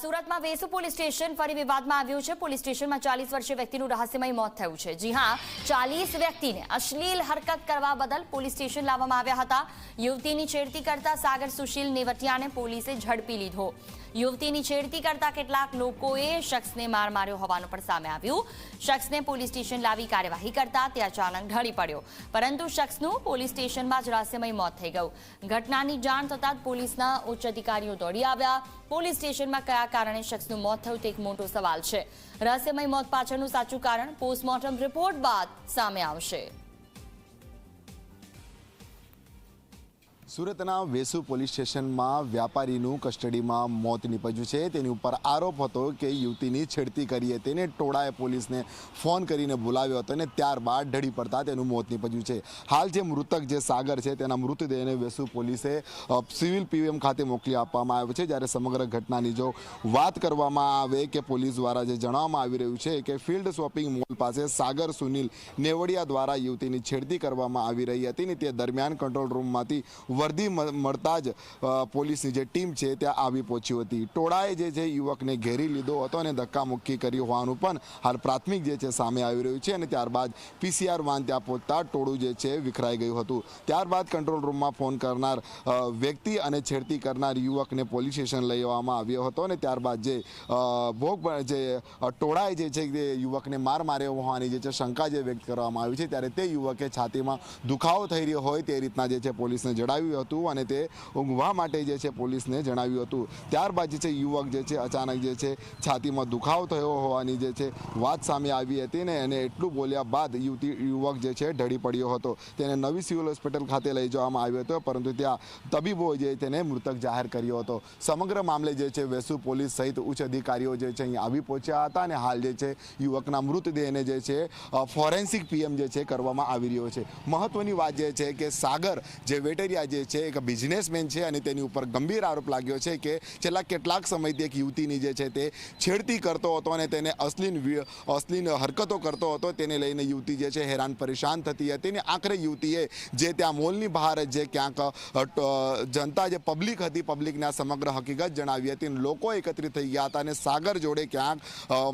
સુરતમાં Vesu police station ફરી વિવાદમાં આવ્યું છે. પોલીસ સ્ટેશનમાં ચાલીસ વર્ષીય વ્યક્તિનું રહસ્યમય મોત થયું છે. જી હા, ચાલીસ વ્યક્તિને અશ્લીલ હરકત કરવા બદલ પોલીસ સ્ટેશન લાવવામાં આવ્યા હતા. યુવતીની છેડતી કરતા સાગર સુશીલ નેવટિયાને પોલીસે ઝડપી લીધો. યુવતીની છેડતી કરતા કેટલાક લોકોએ શખ્સને માર માર્યો હોવાનું પણ સામે આવ્યું. શખ્સને પોલીસ સ્ટેશન લાવી કાર્યવાહી કરતા તે અચાનક ઢળી પડ્યો. પરંતુ શખ્સનું પોલીસ સ્ટેશનમાં જ રહસ્યમય મોત થઈ ગયું. ઘટનાની જાણ થતાં જ પોલીસના ઉચ્ચ અધિકારીઓ દોડી આવ્યા. પોલીસ સ્ટેશનમાં કયા કારણે શખ્સનું મોત થયું તે એક મોટો સવાલ છે. રહસ્યમય મોત પાછળનું સાચું કારણ પોસ્ટમોર્ટમ રિપોર્ટ બાદ સામે આવશે. સુરતના વેસુ પોલીસ સ્ટેશનમાં વ્યાપારીનું કસ્ટડીમાં મોત નીપજ્યું છે. તેની ઉપર આરોપ હતો કે યુવતીની છેડતી કરીએ તેને ટોળાએ પોલીસને ફોન કરીને બોલાવ્યો હતો અને ત્યારબાદ ઢળી પડતા તેનું મોત નીપજ્યું છે. હાલ જે મૃતક જે સાગર છે તેના મૃતદેહને વેસુ પોલીસે સિવિલ પીએમ ખાતે મોકલી આપવામાં આવ્યો છે. જ્યારે સમગ્ર ઘટનાની જો વાત કરવામાં આવે કે પોલીસ દ્વારા જે જણાવવામાં આવી રહ્યું છે કે ફિલ્ડ શોપિંગ પાસે સાગર સુનિલ નેવડિયા દ્વારા યુવતીની છેડતી કરવામાં આવી રહી હતી ને તે દરમિયાન કંટ્રોલ રૂમમાંથી વર્દી મળતા જ પોલીસની જે ટીમ છે ત્યાં આવી પહોંચી હતી. ટોળાએ જે છે યુવકને ઘેરી લીધો હતો અને ધક્કામુક્કી કરી હોવાનું પણ હાલ પ્રાથમિક જે છે સામે આવી રહ્યું છે અને ત્યારબાદ પીસીઆર વાન ત્યાં પહોંચતા ટોળું જે છે વિખરાઈ ગયું હતું. ત્યારબાદ કંટ્રોલ રૂમમાં ફોન કરનાર વ્યક્તિ અને છેડતી કરનાર યુવકને પોલીસ સ્ટેશન લઈ આવ્યો હતો અને ત્યારબાદ જે ભોગ, જે ટોળાએ જે છે તે યુવકને માર માર્યો હોવાની જે છે શંકા જે વ્યક્ત કરવામાં આવી છે ત્યારે તે યુવકે છાતીમાં દુખાવો થઈ રહ્યો હોય તે રીતના જે છે પોલીસને જણાવ્યું હતું અને તે ઊંઘવા માટે જે છે પોલીસને જણાવ્યું હતું ત્યારબાદ જે છે યુવક જે છે અચાનક જે છે છાતીમાં દુખાવો થયો હોવાની જે છે વાત સામે આવી હતી ને એને એટલું બોલ્યા બાદ યુવતી યુવક જે છે ઢળી પડ્યો હતો તેને નવી સિવિલ હોસ્પિટલ ખાતે લઈ જવામાં આવ્યો હતો પરંતુ ત્યાં તબીબો જે તેને મૃતક જાહેર કર્યો હતો સમગ્ર મામલે જે છે વેસુ પોલીસ સહિત ઉચ્ચ અધિકારીઓ જે છે અહીં આવી પહોંચ્યા હતા અને હાલ જે છે યુવકના મૃતદેહને જે છે ફોરેન્સિક પીએમ જે છે કરવામાં આવી રહ્યો છે. મહત્વની વાત જે છે કે સાગર જે વેટેરિયા જે છે, એક બિઝનેસમેન છે અને તેની ઉપર ગંભીર આરોપ લાગ્યો છે કે છેલ્લા કેટલાક સમયથી એક યુવતીની જે છે તે છેડતી કરતો હતો અને તેને અશ્લીન અશ્લીન હરકતો કરતો હતો. તેને લઈને યુવતી જે છે હેરાન પરેશાન થતી હતી અને આખરે યુવતીએ જે ત્યાં મોલની બહાર જ ક્યાંક જનતા જે પબ્લિક હતી, પબ્લિકને સમગ્ર હકીકત જણાવી હતી લોકો એકત્રિત થઈ ગયા હતા અને સાગર જોડે ક્યાંક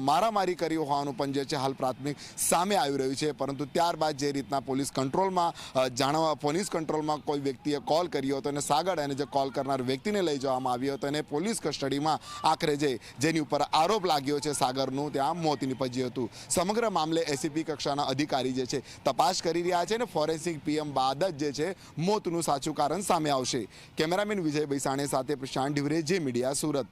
મારામારી કરી હોવાનું પણ જે છે હાલ પ્રાથમિક સામે આવી રહ્યું છે. પરંતુ ત્યારબાદ જે રીતના પોલીસ કંટ્રોલમાં જાણવા, પોલીસ કંટ્રોલમાં કોઈ વ્યક્તિએ કોલ કર્યો હતો અને સાગર અને જે કોલ કરનાર વ્યક્તિને લઈ જવામાં આવ્યો હતો અને પોલીસ કસ્ટડીમાં આખરે જે, જેની ઉપર આરોપ લાગ્યો છે સાગરનું, ત્યાં મોત નીપજ્યું હતું. સમગ્ર મામલે એસીપી કક્ષાના અધિકારી જે છે, તપાસ કરી રહ્યા છે અને ફોરેન્સિક પીએમ બાદ જ જે છે, મોતનું સાચું કારણ સામે આવશે. કેમેરામેન વિજય બૈસાણે સાથે પ્રશાંત ઢિવરે, જે મીડિયા સુરત.